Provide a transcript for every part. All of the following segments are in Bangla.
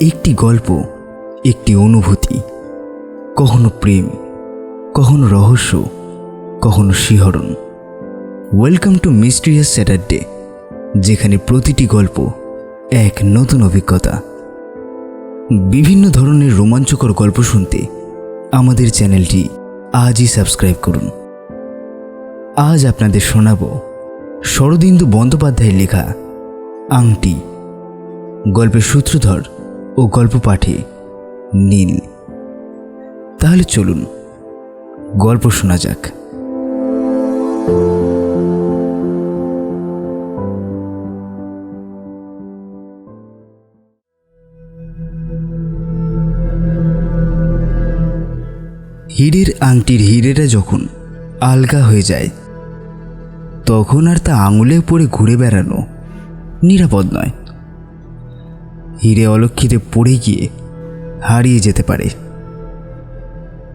একটি গল্প, একটি অনুভূতি, কখনো প্রেম, কখনো রহস্য, কখনো শিহরণ। ওয়েলকাম টু মিস্ট্রিয়াস স্যাটারডে যেখানে প্রতিটি গল্প এক নতুন অভিজ্ঞতা। বিভিন্ন ধরনের রোমাঞ্চকর গল্প শুনতে আমাদের চ্যানেলটি আজই সাবস্ক্রাইব করুন। আজ আপনাদের শোনাব শরদিন্দু বন্দ্যোপাধ্যায়ের লেখা আংটি। গল্পের সূত্রধর ও গল্প পাঠে নীল। তাহলে চলুন, গল্প শোনা যাক। হীরের আংটির হীরেটা যখন আলগা হয়ে যায়, তখন আর তা আঙুলে পড়ে ঘুরে বেড়ানো নিরাপদ নয়। হিরে অলক্ষিতে পড়ে গিয়ে হারিয়ে যেতে পারে।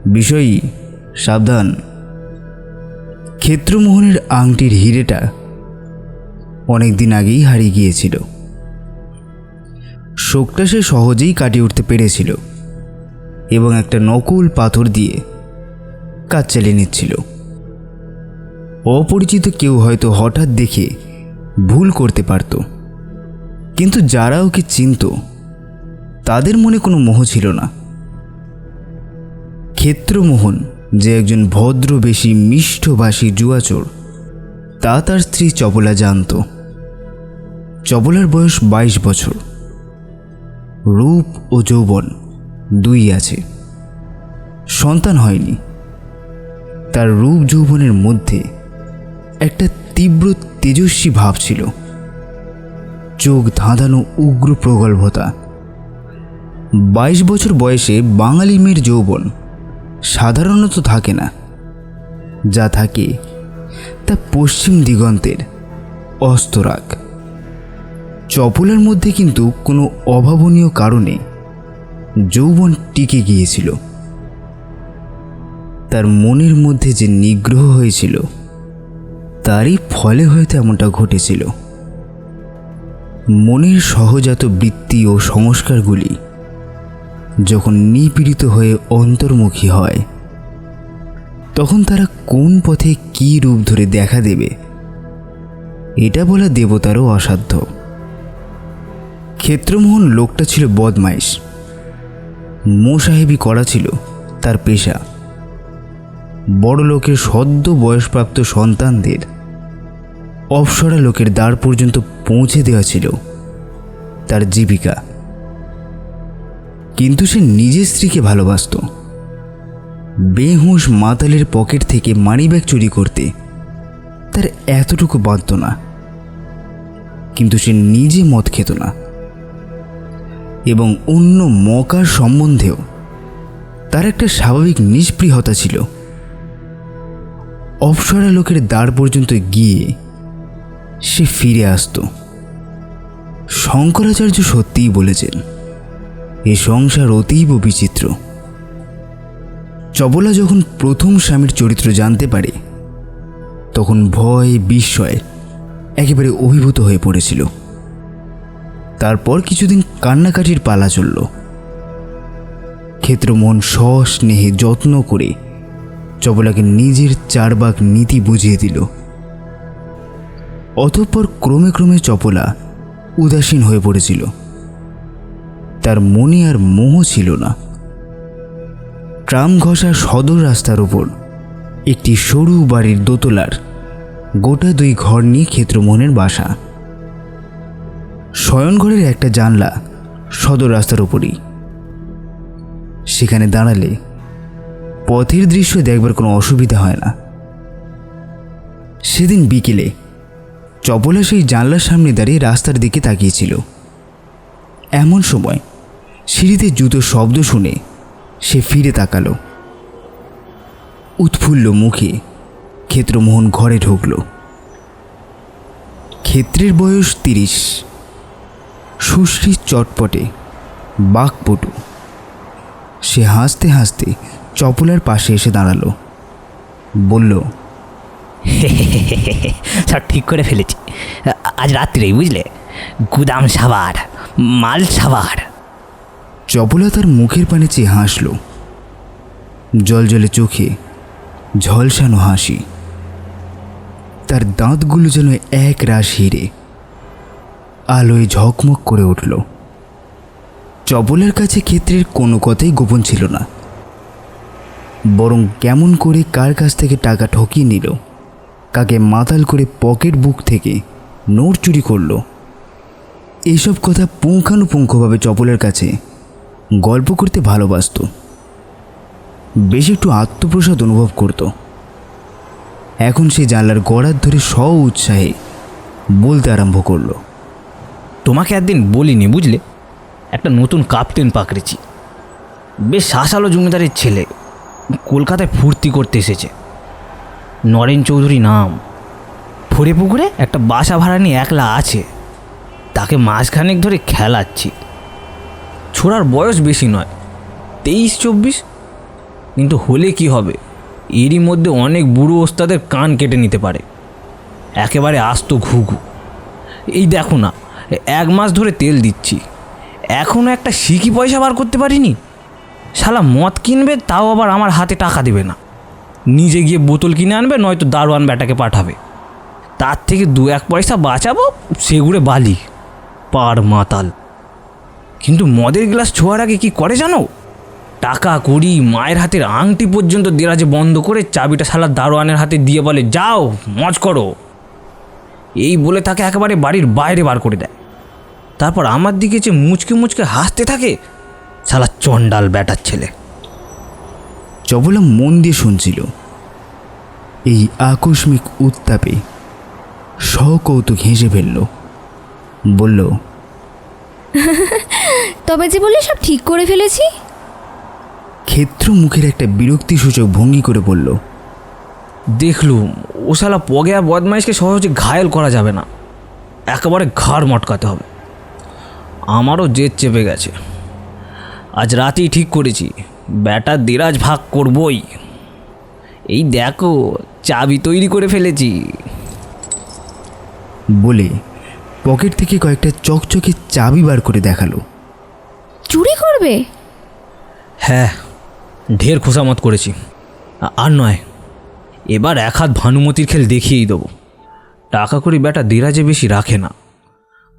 বিষয়ী, সাবধান। ক্ষেত্রমোহনের আংটির হিরেটা অনেক দিন আগেই হারিয়ে গিয়েছিল। শোকটা সে সহজেই কাটিয়ে উঠতে পেরেছিল এবং একটা নকুল পাথর দিয়ে কাজ চালিয়ে নিচ্ছিল। অপরিচিত কেউ হয়তো হঠাৎ দেখে ভুল করতে পারত। কিন্তু যারা ওকে চিনত, তাদের মনে কোনো মোহ ছিল না। ক্ষেত্রমোহন যে একজন ভদ্রবেশী মিষ্টভাষী জুয়াচোর, তা তার স্ত্রী চবলা জানত। চবলার বয়স বাইশ বছর। রূপ ও যৌবন দুই আছে। সন্তান হয়নি। তার রূপ যৌবনের মধ্যে একটা তীব্র তেজস্বী ভাব ছিল। চোখ ধাঁধানো উগ্র প্রগল্ভতা। বাইশ বছর বয়সে বাঙালি মেয়ের যৌবন সাধারণত থাকে না। যা থাকে তা পশ্চিম দিগন্তের অস্তরাগ। চপলার মধ্যে কিন্তু কোনো অভাবনীয় কারণে যৌবন টিকে গিয়েছিল। তার মনের মধ্যে যে নিগ্রহ হয়েছিল, তারই ফলে হয়তো এমনটা ঘটেছিল। মনের সহজাত বৃত্তি ও সংস্কারগুলি যখন নিপীড়িত হয়ে অন্তর্মুখী হয়, তখন তারা কোন পথে কী রূপ ধরে দেখা দেবে? এটা বলা দেবতারও অসাধ্য। ক্ষেত্রমোহন লোকটা ছিল বদমাইশ। মোসাহেবি করা ছিল, তার পেশা। বড় লোকের সদ্য বয়সপ্রাপ্ত সন্তানদের অপসরা লোকের দ্বার পর্যন্ত পৌঁছে দেওয়া ছিল তার জীবিকা। কিন্তু সে নিজের স্ত্রীকে ভালোবাসত। বেহুঁশ মাতালের পকেট থেকে মানিব্যাগ চুরি করতে তার এতটুকু বাঁধত না। কিন্তু সে নিজে মদ খেত না। এবং অন্য মকার সম্বন্ধেও তার একটা স্বাভাবিক নিষ্পৃহতা ছিল। অপসরা লোকের দ্বার পর্যন্ত গিয়ে সে ফিরে আসতো। শঙ্করাচার্য সত্যিই বলেছেন, এ সংসার অতীব বিচিত্র। চবলা যখন প্রথম স্বামীর চরিত্র জানতে পারে, তখন ভয়, বিস্ময় একেবারে অভিভূত হয়ে পড়েছিল। তারপর কিছুদিন কান্নাকাটির পালা চলল। ক্ষেত্রমন সস্নেহে যত্ন করে চবলাকে নিজের চারবাক নীতি বুঝিয়ে দিল। অতঃপর ক্রমে ক্রমে চপলা উদাসীন হয়ে পড়েছিল। তার মনে আর মোহ ছিল না। ট্রাম ঘষা সদর রাস্তার ওপর একটি সরু বাড়ির দোতলার গোটা দুই ঘর নিয়ে ক্ষেত্রমোহনের বাসা। শয়নঘরের একটা জানলা সদর রাস্তার ওপরই সেখানে দাঁড়ালে পথের দৃশ্য দেখবার কোনো অসুবিধা হয় না। সেদিন বিকেলে চপলা সেই জানলার সামনে দাঁড়িয়ে রাস্তার দিকে তাকিয়েছিল। এমন সময় সিঁড়িতে জুতো শব্দ শুনে সে ফিরে তাকালো। উৎফুল্ল মুখে ক্ষেত্রমোহন ঘরে ঢুকল। ক্ষেত্রের বয়স তিরিশ। সুশ্রী চটপটে, বাকপটু। সে হাসতে হাসতে চপলার পাশে এসে দাঁড়াল। বলল সব ঠিক করে ফেলেছি। আজ রাত্রেই, বুঝলে? গুদাম সাবার মাল সাবার চপলা তার মুখের পানে চেয়ে হাসল। জলজলে চোখে ঝলসানো হাসি। তার দাঁতগুলো যেন এক রাশ হিরে। আলোয় ঝকমক করে উঠল। চপলের কাছে ক্ষেত্রের কোনো কথাই গোপন ছিল না। বরং কেমন করে কার কাছ থেকে টাকা ঠকিয়ে নিল। কাকে মাতাল করে পকেট বুক থেকে নোট চুরি করল। এইসব কথা পুঙ্খানুপুঙ্খভাবে চপলের কাছে গল্প করতে ভালোবাসত। বেশ একটু আত্মপ্রসাদ অনুভব করত। এখন সে জানলার গড়ার ধরে স্ব উৎসাহে বলতে আরম্ভ করল, তোমাকে একদিন বলিনি বুঝলে? একটা নতুন কাপ্তেন পাকড়েছি। বেশ শাসালো জমিদারের ছেলে। কলকাতায় ফুর্তি করতে এসেছে। নরেন চৌধুরী নাম। ফুরে পুকুরে একটা বাসা ভাড়া নিয়ে একলা আছে। তাকে মাসখানেক ধরে খেলাচ্ছি। ছোড়ার বয়স বেশি নয়, তেইশ চব্বিশ? কিন্তু হলে কি হবে? এরই মধ্যে অনেক বুড়ো ওস্তাদের কান কেটে নিতে পারে। একেবারে আস্ত ঘুঘু। এই দেখো না, এক মাস ধরে তেল দিচ্ছি। এখনও একটা সিকি পয়সা বার করতে পারিনি? শালা মদ কিনবে, তাও আবার আমার হাতে টাকা দেবে না। নিজে গিয়ে বোতল কিনে আনবে, নয়তো দারোয়ান ব্যাটাকে পাঠাবে। তার থেকে দু এক পয়সা বাঁচাবো, সেগুড়ে বালি, পার মাতাল। কিন্তু মদের গ্লাস ছোঁয়ার আগে কি করে জানো? টাকা কড়ি, মায়ের হাতের আংটি পর্যন্ত দেরাজে বন্ধ করে চাবিটা শালা দারোয়ানের হাতে দিয়ে বলে, যাও, মজ করো। এই বলে তাকে একেবারে বাড়ির বাইরে বার করে দেয়। তারপর আমার দিকে যে মুচকে মুচকে হাসতে থাকে, শালা চণ্ডাল ব্যাটার ছেলে। চপলা মন দিয়ে শুনছিল। এই আকস্মিক উত্তাপে সকৌতুক হেসে ফেলল। বলল তবে যে বলে সব ঠিক করে ফেলেছি। ক্ষেত্র মুখের একটা বিরক্তিসূচক ভঙ্গি করে বলল দেখলুম ও শালা পগেয়া বদমাইশকে সহজে ঘায়েল করা যাবে না। একেবারে ঘাড় মটকাতে হবে। আমারও জেদ চেপে গেছে। আজ রাতেই ঠিক করেছি। ব্যাটা দেরাজ ভাগ করবই। এই দেখো চাবি তৈরি করে ফেলেছি। বলে পকেট থেকে কয়েকটা চকচকে চাবি বার করে দেখাল। চুরি করবে? হ্যাঁ ঢের খোসামত করেছি। আর নয় এবার এক হাত ভানুমতির খেল দেখিয়েই দেবো। টাকা করি বেটা দেরাজে বেশি রাখে না।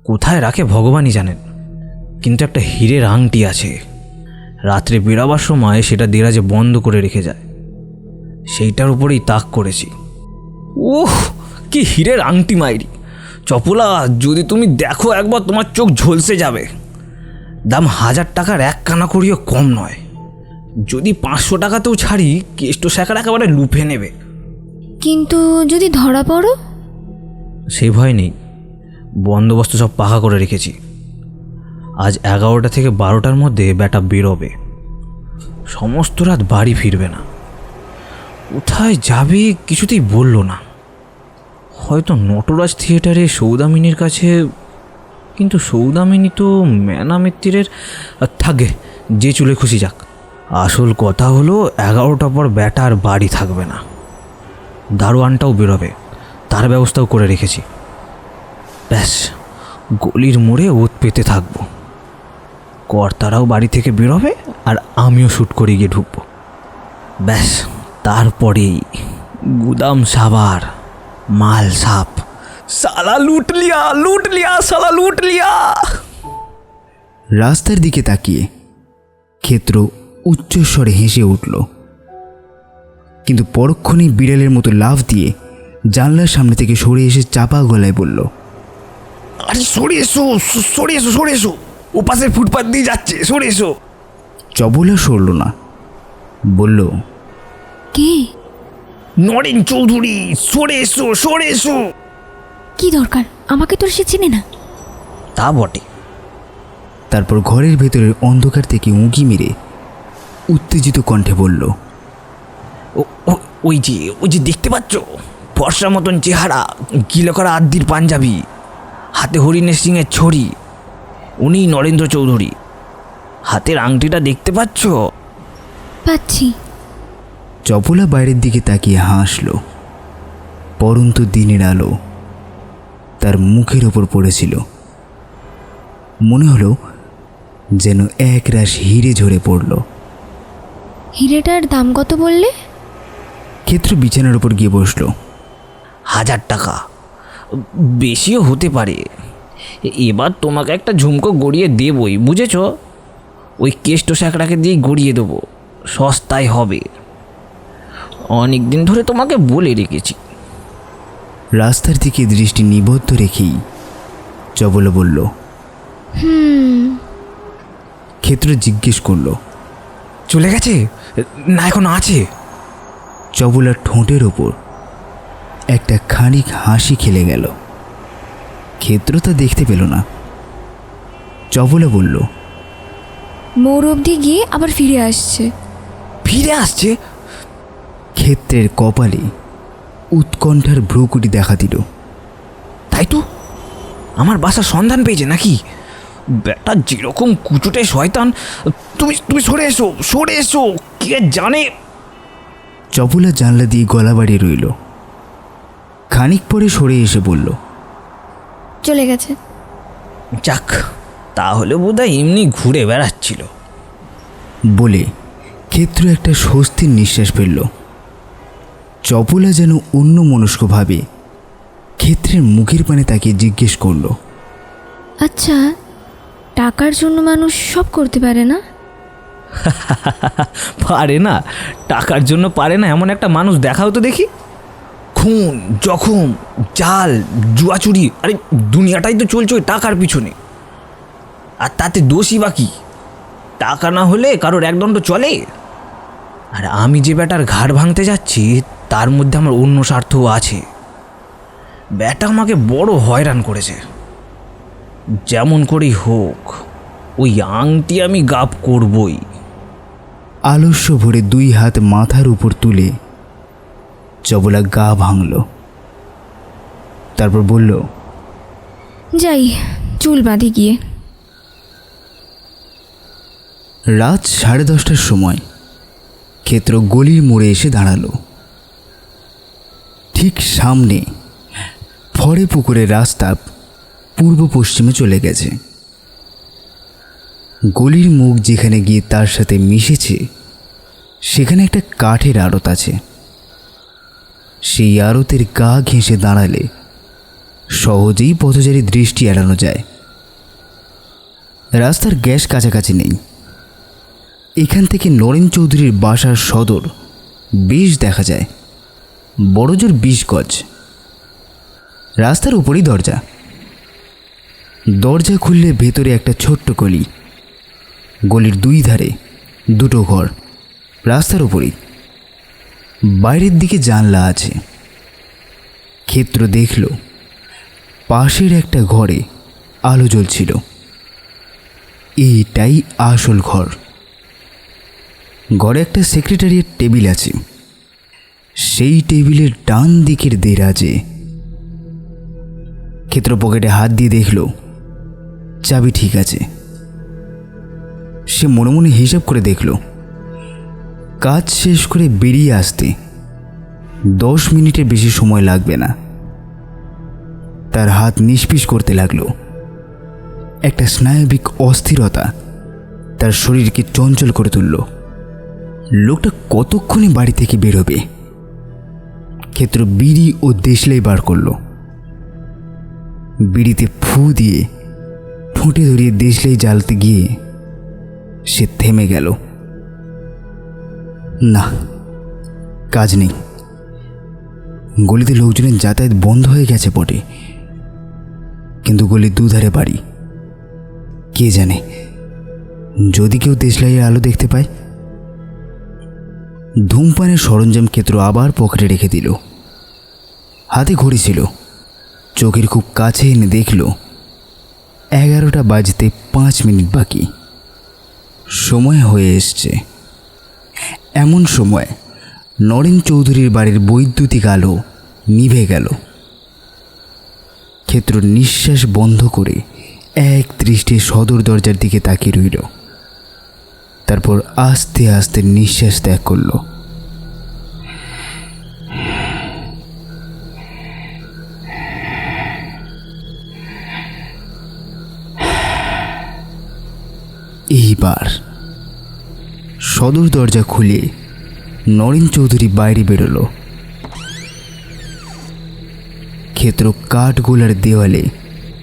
কোথায় রাখে ভগবানই জানেন। কিন্তু একটা হীরের আংটি আছে। রাত্রে বেরাবার সময় সেটা দেরাজে বন্ধ করে রেখে যায়। সেইটার উপরেই তাক করেছি। ওহ কি হীরের আংটি মাইরি। চপলা যদি তুমি দেখো একবার তোমার চোখ ঝলসে যাবে। দাম হাজার টাকার এক কানা করিও কম নয়। যদি পাঁচশো টাকাতেও ছাড়ি কেষ্ট শেখার একেবারে লুফে নেবে। কিন্তু যদি ধরা পড়ো? সেই ভয় নেই। বন্দোবস্ত সব পাকা করে রেখেছি। আজ এগারোটা থেকে বারোটার মধ্যে ব্যাটা বেরোবে। সমস্ত রাত বাড়ি ফিরবে না। কোথায় যাবে কিছুতেই বলল না। হয়তো নটরাজ থিয়েটারে সৌদামিনীর কাছে, কিন্তু সৌদামিনী তো ম্যানা মিত্তিরের থাকে যে চুলে খুশি যাক। আসল কথা হলো এগারোটা পর ব্যাটা আর বাড়ি থাকবে না। দারোয়ানটাও বেরোবে, তার ব্যবস্থাও করে রেখেছি। ব্যাস, গলির মোড়ে ওত পেতে থাকব। কর্তারাও বাড়ি থেকে বেরোবে আর আমিও শ্যুট করে গিয়ে ঢুকবো। ব্যাস, তারপরেই গুদাম সাবার, মাল সাপ। সালা লুট লিয়া লুট লিয়া, সালা লুট লিয়া। রাস্তার দিকে তাকিয়ে ক্ষেত্র উচ্চস্বরে হেসে উঠল। কিন্তু পরক্ষণেই বিড়ালের মতো লাফ দিয়ে জানলার সামনে থেকে সরে এসে চাপা গলায় বলল, আরে সরে এসো সরে এসো সরে এসো। ওপাশের ফুটপাত দিয়ে যাচ্ছে। সরে এসো। চবলা সরল না। বলল কে? নরেন চৌধুরী সরে এসো সরে এসো। কি দরকার? আমাকে তো সে চেনে না। তা বটে। তারপর ঘরের ভেতরের অন্ধকার থেকে উঁকি মেরে উত্তেজিত কণ্ঠে বলল ওই যে ওই যে দেখতে পাচ্ছ? ফর্সা মতন চেহারা গিলে করা আদ্দির পাঞ্জাবি হাতে হরিণের সিংয়ের ছড়ি। উনি নরেন্দ্র চৌধুরী। হাতের আংটিটা দেখতে পাচ্ছ? পাচ্ছি। চপলা বাইরের দিকে তাকিয়ে হাসল। পরন্তু দিনের আলো তার মুখের ওপর পড়েছিল। মনে হলো যেন এক রাশ হিরে ঝরে পড়ল। হিরেটার দাম কত বললে? ক্ষেত্র বিছানার উপর গিয়ে বসল। হাজার টাকা। বেশিও হতে পারে। এবার তোমাকে একটা ঝুমকো গড়িয়ে দেবই বুঝেছ? ওই কেষ্ট স্যাকড়াকে দিয়ে গড়িয়ে দেবো সস্তায় হবে। অনেক দিন ধরে তোমাকে বলে রেখেছি। রাস্তার দিকে দৃষ্টি নিবদ্ধ রেখেই চবলা বলল ক্ষেত্র জিজ্ঞেস করল চলে গেছে? না এখন আছে। চবলার ঠোঁটের ওপর একটা খানিক হাসি খেলে গেল। ক্ষেত্র তা দেখতে পেল না। চবলা বলল মোর অবধি গিয়ে আবার ফিরে আসছে। ফিরে আসছে? ক্ষেত্রের কপালে উৎকণ্ঠার ভ্রুকুটি দেখা দিল। তাই তো? আমার বাসার সন্ধান পেয়েছে নাকি? ব্যাটা যেরকম কুচুটে শয়তান তুমি তুমি সরে এসো সরে এসো কে জানে? চপলা জানলা দিয়ে গলা বাড়িয়ে রইল। খানিক পরে সরে এসে বলল চলে গেছে। যাক তাহলে বোধহয় এমনি ঘুরে বেড়াচ্ছিল। বলে ক্ষেত্র একটা স্বস্তির নিঃশ্বাস ফেলল। চপলা যেন অন্য মনস্কভাবে ক্ষেত্রের মুখের পানে তাকে জিজ্ঞেস করল। আচ্ছা টাকার জন্য মানুষ সব করতে পারে না? পারে না টাকার জন্য পারে না এমন একটা মানুষ দেখাও তো দেখি। খুন, জখম, জাল জুয়াচুরি আরে দুনিয়াটাই তো চলছে টাকার পিছনে। আর তাতে দোষী বা টাকা না হলে কারোর একদণ্ড চলে। আর আমি যে ব্যাটার ঘাড় ভাঙতে যাচ্ছি, তার মধ্যে আমার অন্য স্বার্থও আছে। ব্যাটা আমাকে বড় হয়রান করেছে। যেমন করেই হোক, ওই আংটি আমি গাপ করবই। আলস্য ভরে দুই হাত মাথার উপর তুলে চবলা গা ভাঙল। তারপর বলল যাই চুল বাঁধি গিয়ে। রাত সাড়ে দশটার সময় ক্ষেত্র গলির মোড়ে এসে দাঁড়াল। ঠিক সামনে ফরে পুকুরের রাস্তা পূর্ব পশ্চিমে চলে গেছে। গলির মুখ যেখানে গিয়ে তার সাথে মিশেছে সেখানে একটা কাঠের আড়ত আছে। সেই আড়তের গা ঘেঁষে দাঁড়ালে সহজেই পথচারী দৃষ্টি এড়ানো যায়। রাস্তার গ্যাস কাছাকাছি নেই। এখান থেকে নরেন চৌধুরীর বাসার সদর বেশ দেখা যায়। বড়জোর বিশ গজ রাস্তার উপরই দরজা। দরজা খুললে ভেতরে একটা ছোট্ট গলি। গলির দুই ধারে দুটো ঘর। রাস্তার উপরই। বাইরের দিকে জানলা আছে। ক্ষেত্র দেখল, পাশের একটা ঘরে আলো জ্বলছিল। এইটাই আসল ঘর। ঘরে একটা সেক্রেটারিয়েট টেবিল আছে। সেই টেবিলের ডান দিকের দেরাজে ক্ষেত্র পকেটে হাত দিয়ে দেখল, চাবি ঠিক আছে। সে মনে মনে হিসাব করে দেখল কাজ শেষ করে বেরিয়ে আসতে দশ মিনিটের বেশি সময় লাগবে না। তার হাত নিষ্পিস করতে লাগল। একটা স্নায়বিক অস্থিরতা তার শরীরকে চঞ্চল করে তুলল। লোকটা কতক্ষণে বাড়ি থেকে বেরোবে ক্ষেত্র বিড়ি ও দেশলাই বার করল। বিড়িতে ফু দিয়ে ঠোঁটে ধরিয়ে দেশলাই জ্বালতে গিয়ে সে থেমে গেল। না, কাজ নেই। গলিতে লোকজনের যাতায়াত বন্ধ হয়ে গেছে বটে। কিন্তু গলির দুধারে বাড়ি। কে জানে, যদি কেউ দেশলাইয়ের আলো দেখতে পায়, ধূমপানের সরঞ্জাম ক্ষেত্র আবার পকেটে রেখে দিল। হাতে ঘড়ি ছিল, চোখের খুব কাছে এনে দেখল, এগারোটা বাজতে পাঁচ মিনিট বাকি। সময় হয়ে এসছে। এমন সময় নরেন চৌধুরীর বাড়ির বৈদ্যুতিক আলো নিভে গেল। ক্ষেত্র নিঃশ্বাস বন্ধ করে এক দৃষ্টে সদর দরজার দিকে তাকিয়ে রইল। তারপর আস্তে আস্তে নিঃশ্বাস ত্যাগ করল। এইবার সদর দরজা খুলে নরেন চৌধুরী বাইরে বেরোলো। ক্ষেত্র কাঠগোলার দেওয়ালে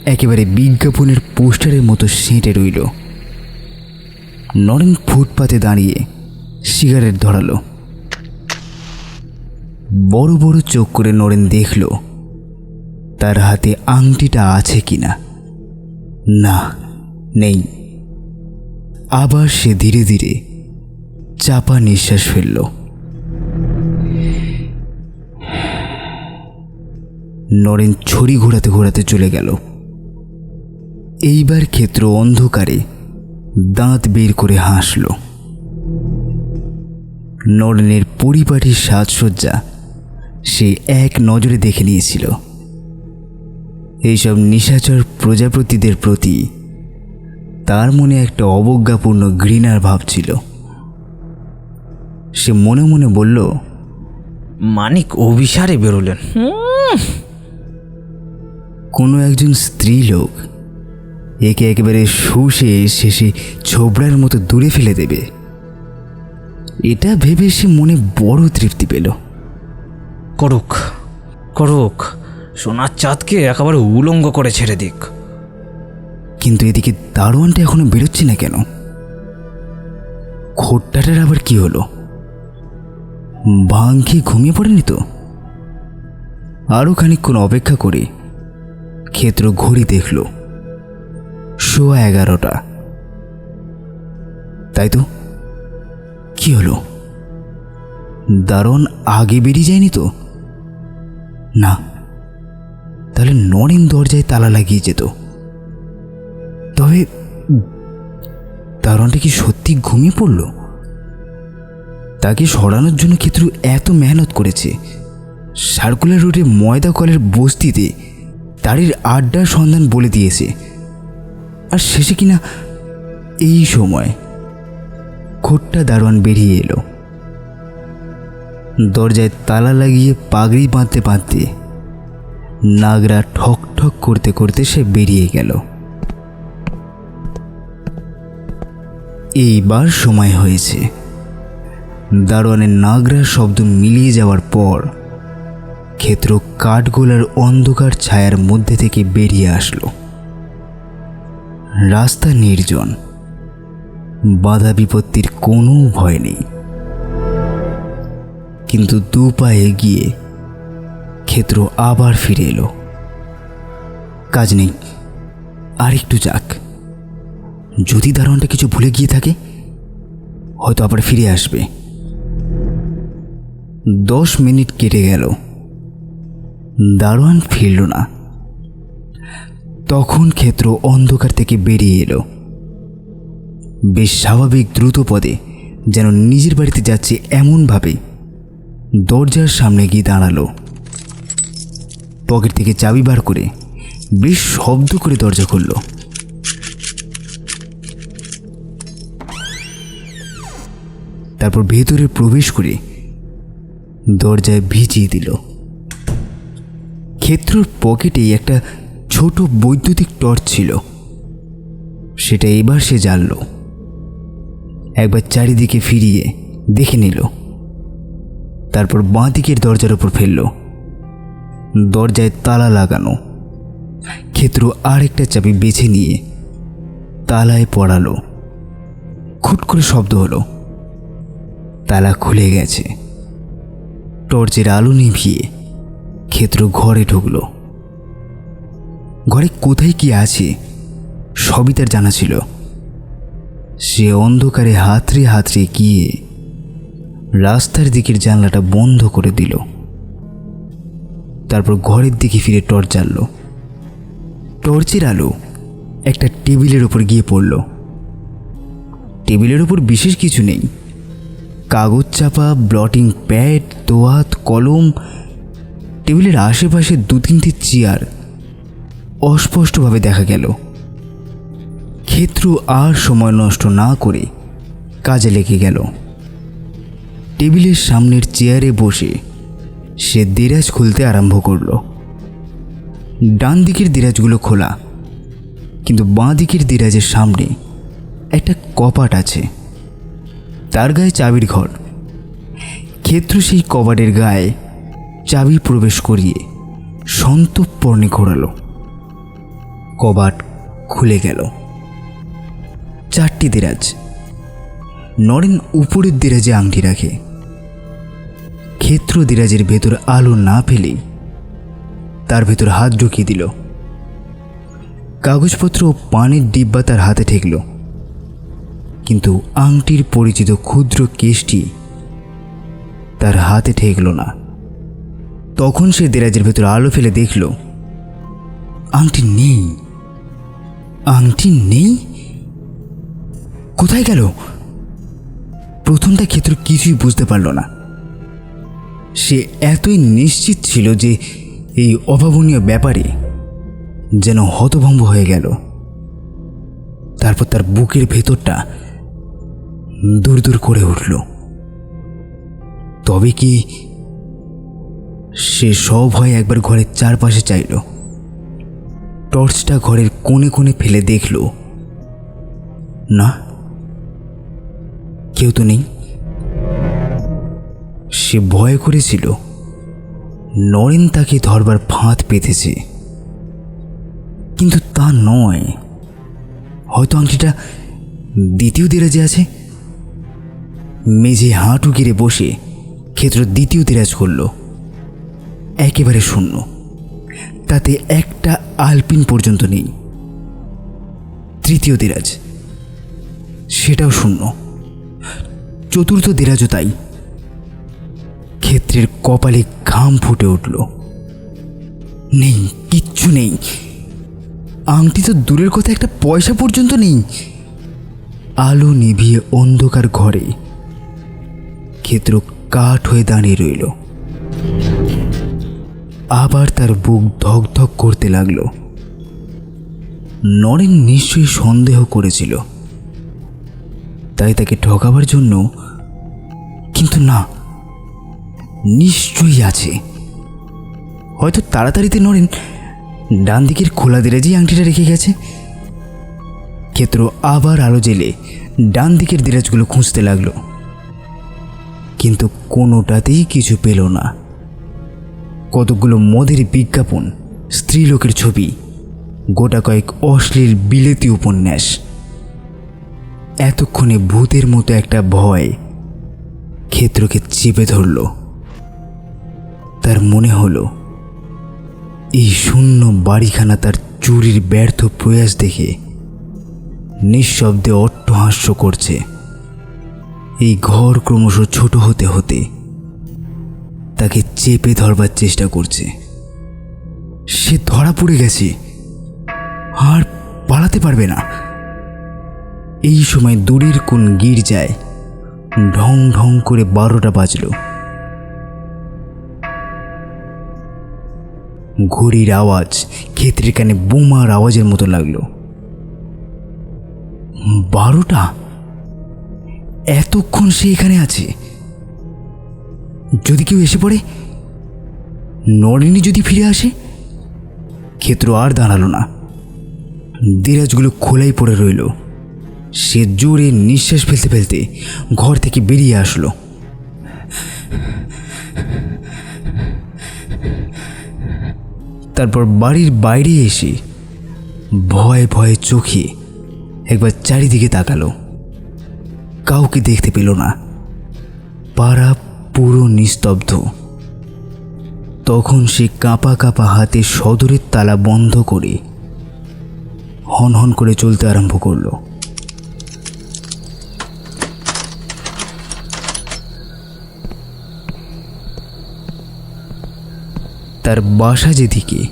একেবারে বিজ্ঞাপনের পোস্টারের মতো সেঁটে রইল। নরেন ফুটপাতে দাঁড়িয়ে সিগারেট ধরালো। বড় বড় চোখ করে নরেন দেখল, তার হাতে আংটিটা আছে কিনা। না, নেই। আবার সে ধীরে ধীরে চাপা নিঃশ্বাস ফেলল। নরেন ছড়ি ঘোরাতে ঘোরাতে চলে গেল। এইবার ক্ষেত্র অন্ধকারে দাঁত বের করে হাসল। নরেনের পরিপাটির সাজসজ্জা সে এক নজরে দেখে নিয়েছিল। এইসব নিশাচর প্রজাপতিদের প্রতি তার মনে একটা অবজ্ঞাপূর্ণ ঘৃণার ভাব ছিল। সে মনে মনে বলল মানিক অভিসারে বেরোলেন। কোনো একজন স্ত্রী লোক একে একেবারে শুষে শেষে ছোবড়ার মতো দূরে ফেলে দেবে। এটা ভেবে সে মনে বড় তৃপ্তি পেল। করুক করুক সোনার চাঁদকে একেবারে উলঙ্গ করে ছেড়ে দিক। কিন্তু এদিকে দারোয়ানটা এখনও বেরোচ্ছে না কেন? খোট্টাটার আবার কি হলো? ভাঙ ঘুমিয়ে পড়েনি তো? আরও খানিকক্ষণ অপেক্ষা করে ক্ষেত্র ঘড়ি দেখল। সোয়া এগারোটা। তাই তো? কি হলো? দারোয়ান আগে বেরিয়ে যায়নি তো? না। তাহলে নরেন দরজায় তালা লাগিয়ে যেত। তবে দারোয়ানটা কি সত্যি ঘুমিয়ে পড়ল? তাকে সরানোর জন্য ক্ষেত্র এত মেহনত করেছে। সার্কুলার রোডে ময়দা কলের বস্তিতে তারির আড্ডার সন্ধান বলে দিয়েছে। আর শেষে কিনা এই সময় খোট্টা দারোয়ান বেরিয়ে এলো। দরজায় তালা লাগিয়ে পাগড়ি বাঁধতে বাঁধতে নাগরা ঠক ঠক করতে করতে সে বেরিয়ে গেল। এইবার সময় হয়েছে। দারোয়ানের নাগরা শব্দ মিলিয়ে যাওয়ার পর ক্ষেত্র কাঠগোলার অন্ধকার ছায়ার মধ্যে থেকে বেরিয়ে আসলো। রাস্তা নির্জন। বাধা বিপত্তির কোনো ভয় নেই। কিন্তু দু পা এগিয়ে ক্ষেত্র আবার ফিরে এলো। কাজ নেই। আর একটু যাক। যদি দারোয়ানটা কিছু ভুলে গিয়ে থাকে, হয়তো আবার ফিরে আসবে। দশ মিনিট কেটে গেল। দারোয়ান ফিরল না। তখন ক্ষেত্র অন্ধকার থেকে বেরিয়ে এলো। বেশ স্বাভাবিক দ্রুত পদে যেন নিজের বাড়িতে যাচ্ছে এমনভাবে দরজার সামনে গিয়ে দাঁড়াল। পকেট থেকে চাবি বার করে বেশ শব্দ করে দরজা খুললো। তারপর ভেতরে প্রবেশ করে দরজায় ভিজিয়ে দিল। ক্ষেত্রর পকেটেই একটা ছোট বৈদ্যুতিক টর্চ ছিল। সেটা এবার সে জ্বালল একবার চারিদিকে ফিরিয়ে দেখে নিল। তারপর বাঁ দিকের দরজার ওপর ফেলল। দরজায় তালা লাগানো। ক্ষেত্র আরেকটা চাবি বেছে নিয়ে তালায় পড়ালো। খুট করে শব্দ হলো। তালা খুলে গেছে। টর্চের আলো নিভিয়ে ক্ষেত্র ঘরে ঢুকলো। ঘরে কোথায় কি আছে, সবই তার জানা ছিল। সে অন্ধকারে হাতড়ে হাতড়ে গিয়ে রাস্তার দিকের জানলাটা বন্ধ করে দিল। তারপর ঘরের দিকে ফিরে টর্চ জ্বালল। টর্চের আলো একটা টেবিলের ওপর গিয়ে পড়ল। টেবিলের ওপর বিশেষ কিছু নেই। কাগজ চাপা, ব্লটিং প্যাড তোয়াত কলম, টেবিলের আশেপাশে দু তিনটি চেয়ার অস্পষ্টভাবে দেখা গেল। ক্ষেত্র আর সময় নষ্ট না করে কাজে লেগে গেল। টেবিলের সামনের চেয়ারে বসে সে দেরাজ খুলতে আরম্ভ করল। ডান দিকের দেরাজগুলো খোলা, কিন্তু বাঁ দিকের দেরাজের সামনে একটা কপাট আছে। তার গায়ে চাবির ঘর। ক্ষেত্র সেই কবাটের গায়ে চাবি প্রবেশ করিয়ে সন্তপর্ণে ঘোরালো। কবাট খুলে গেল। চারটি দেরাজ। নরেন উপরের দেরাজে আংটি রাখে। ক্ষেত্র দেরাজের ভেতর আলো না পেলেই তার ভেতর হাত ঢুকিয়ে দিল। কাগজপত্র ও পানির ডিব্বা তার হাতে ঠেকল। কিন্তু আংটির পরিচিত ক্ষুদ্র কেসটি তার হাতে ঠেকল না। তখন সে দেরাজের ভেতর আলো ফেলে দেখল, আংটি নেই। আংটি নেই? কোথায় গেল? প্রথমটা ক্ষেত্র কিছুই বুঝতে পারল না। সে এতই নিশ্চিত ছিল যে এই অভাবনীয় ব্যাপারে যেন হতভম্ব হয়ে গেল। তারপর তার বুকের ভেতরটা দূর দূর করে উঠল। তবে কি সে সভয় একবার ঘরের চারপাশে চাইল। টর্চটা ঘরের কোণে কোণে ফেলে দেখল। না, কেউ তো নেই। সে ভয় করেছিল, নরেন তাকে ধরবার ফাঁদ পেতেছে। কিন্তু তা নয়, হয়তো আংটিটা দ্বিতীয় দেরাজে আছে। মেঝে হাঁটু গিরে বসে ক্ষেত্র দ্বিতীয় দেরাজ করল। একেবারে শূন্য। তাতে একটা আলপিন পর্যন্ত নেই। তৃতীয় দেরাজ সেটাও শূন্য। চতুর্থ দেরাজও তাই। ক্ষেত্রের কপালে ঘাম ফুটে উঠল। নেই, কিচ্ছু নেই। আংটি তো দূরের কথা, একটা পয়সা পর্যন্ত নেই। আলো নিভিয়ে অন্ধকার ঘরে ক্ষেত্র কাঠ হয়ে দাঁড়িয়ে রইল। আবার তার বুক ধক ধক করতে লাগল। নরেন নিশ্চয়ই সন্দেহ করেছিল। তাই তাকে ঠকাবার জন্য কিন্তু না, নিশ্চয়ই আছে। হয়তো তাড়াতাড়িতে নরেন ডান দিকের খোলা দেরাজেই আংটিটা রেখে গেছে। ক্ষেত্র আবার আলো জেলে ডান দিকের দেরাজগুলো খুঁজতে লাগল। কিন্তু কোনোটাতেই কিছু পেল না। কতগুলো মদের বিজ্ঞাপন, স্ত্রীলোকের ছবি, গোটা কয়েক অশ্লীল বিলেতি উপন্যাস। এতক্ষণে ভূতের মতো একটা ভয় ক্ষেত্রকে চেপে ধরল। তার মনে হলো, এই শূন্য বাড়িখানা তার চুরির ব্যর্থ প্রয়াস দেখে নিঃশব্দে অট্টহাস্য করছে। এই ঘর ক্রমশ ছোট হতে হতে তাকে চেপে ধরবার চেষ্টা করছে। সে ধরা পড়ে গেছে। আর পালাতে পারবে না। এই সময় দূরের কোন গির্জায় ঢং ঢং করে বারোটা বাজলো। ঘড়ির আওয়াজ ক্ষেত্রের কানে বোমার আওয়াজের মতো লাগল। বারোটা? এতক্ষণ সে এখানে আছে। যদি কেউ এসে পড়ে নরেনি যদি ফিরে আসে, ক্ষেত্র আর দাঁড়াল না। দেরাজগুলো খোলাই পড়ে রইল। সে জোরে নিঃশ্বাস ফেলতে ফেলতে ঘর থেকে বেরিয়ে আসলো। তারপর বাড়ির বাইরে এসে ভয়ে ভয়ে চোখে একবার চারিদিকে তাকালো। কাউকে দেখতে পেল না। পাড়া পুরো নিস্তব্ধ। তখন সে কাঁপা কাঁপা হাতে সদরের তালা বন্ধ করে হনহন করে চলতে আরম্ভ করল। তার বাসা যেদিকে,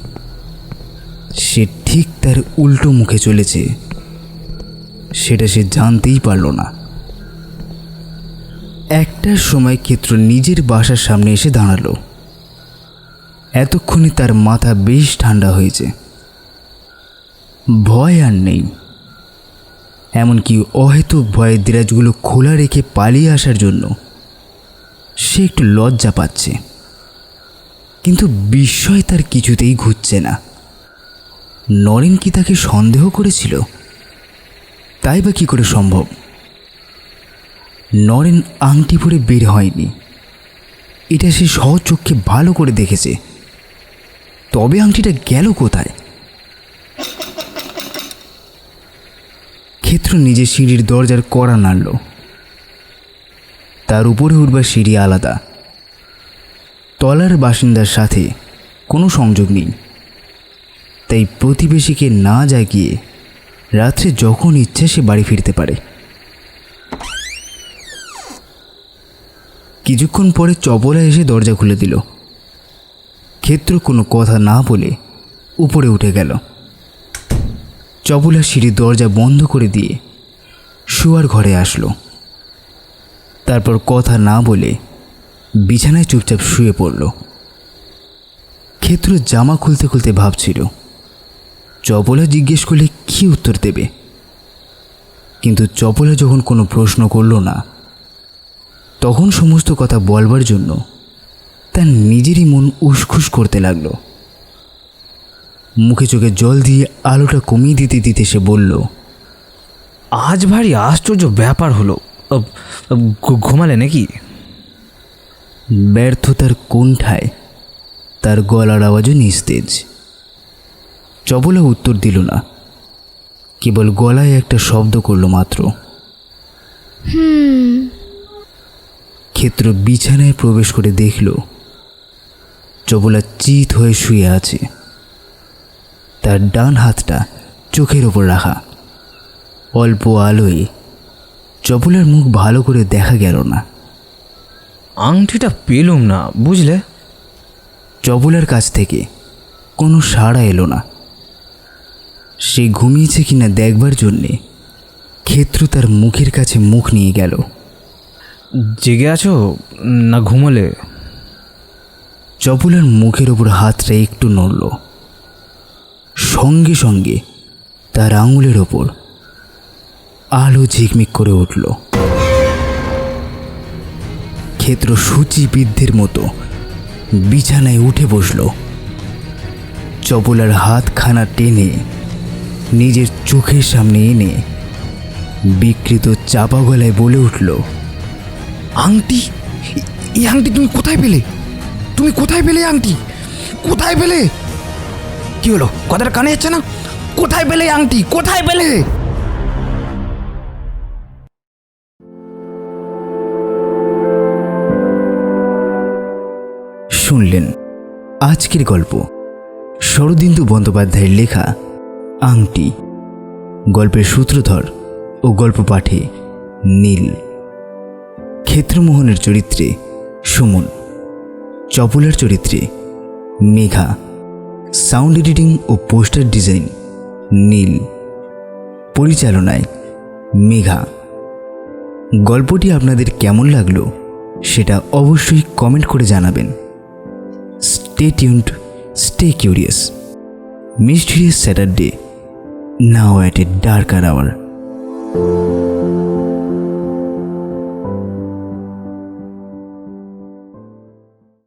সে ঠিক তার উল্টো মুখে চলেছে। সেটা সে জানতেই পারল না। একটার সময় ক্ষেত্র নিজের বাসার সামনে এসে দাঁড়াল। এতক্ষণে তার মাথা বেশ ঠান্ডা হয়েছে। ভয় আর নেই। এমনকি অহেতুক ভয়ের দেরাজগুলো খোলা রেখে পালিয়ে আসার জন্য সে একটু লজ্জা পাচ্ছে। কিন্তু বিস্ময় তার কিছুতেই ঘুরছে না। নরেন কি তাকে সন্দেহ করেছিল? তাই বা কী করে সম্ভব? নরেন আংটি পরে বের হয়নি। এটা সে সহজ চোখে ভালো করে দেখেছে। তবে আংটিটা গেল কোথায়? ক্ষেত্র নিজে সিঁড়ির দরজার কড়া নাড়ল। তার উপরে উঠবার সিঁড়ি আলাদা। তলার বাসিন্দার সাথে কোনো সংযোগ নেই। তাই প্রতিবেশীকে না জাগিয়ে রাত্রে যখন ইচ্ছে সে বাড়ি ফিরতে পারে। কিছুক্ষণ পরে চপলা এসে দরজা খুলে দিল। ক্ষেত্র কোনো কথা না বলে উপরে উঠে গেল। চপলা সিঁড়ির দরজা বন্ধ করে দিয়ে শুয়ার ঘরে আসলো। তারপর কথা না বলে বিছানায় চুপচাপ শুয়ে পড়ল। ক্ষেত্র জামা খুলতে খুলতে ভাবছিল, চপলা জিজ্ঞেস করলে কী উত্তর দেবে? কিন্তু চপলা যখন কোনো প্রশ্ন করল না তখন সমস্ত কথা বলবার জন্য তার নিজেরই মন উসখুস করতে লাগল। মুখে চোখে জল দিয়ে আলোটা কমিয়ে দিতে দিতে সে বলল, আজ ভারী আশ্চর্য ব্যাপার হলো। ঘুমালে নাকি? ব্যর্থতার কোণঠায় তার গলার আওয়াজও নিস্তেজ। চবলা উত্তর দিল না। কেবল গলায় একটা শব্দ করল মাত্র ক্ষেত্র বিছানায় প্রবেশ করে দেখল চবলা চিত হয়ে শুয়ে আছে। তার ডান হাতটা চোখের ওপর রাখা। অল্প আলোয় চপলার মুখ ভালো করে দেখা গেল না। আংটিটা পেলুম না বুঝলে? চবলার কাছ থেকে কোনো সাড়া এলো না। সে ঘুমিয়েছে কিনা দেখবার জন্যে ক্ষেত্র তার মুখের কাছে মুখ নিয়ে গেল। জেগে আছো না ঘুমোলে? চপলার মুখের ওপর হাতটা একটু নড়ল। সঙ্গে সঙ্গে তার আঙুলের ওপর আলো ঝিকমিক করে উঠল। ক্ষেত্র সূচিবিদ্ধের মতো বিছানায় উঠে বসল। চপলার হাতখানা টেনে নিজের চোখের সামনে এনে বিকৃত চাপা গলায় বলে উঠল আংটি? এই আংটি তুমি কোথায় পেলে? তুমি কোথায় পেলে আংটি? কোথায় পেলে? কি হলো? কথাটা কানে যাচ্ছে না? কোথায় পেলে আংটি? কোথায় পেলে? শুনলেন আজকের গল্প, শরদিন্দু বন্দ্যোপাধ্যায়ের লেখা আংটি। গল্পের সূত্রধর ও গল্প পাঠে নীল। ক্ষেত্রমোহনের চরিত্রে সুমন চপলার চরিত্রে মেঘা সাউন্ড এডিটিং ও পোস্টার ডিজাইন নীল পরিচালনায় মেঘা গল্পটি আপনাদের কেমন লাগল সেটা অবশ্যই কমেন্ট করে জানাবেন Stay tuned, stay curious. Mysterious Saturday, now at a darker hour.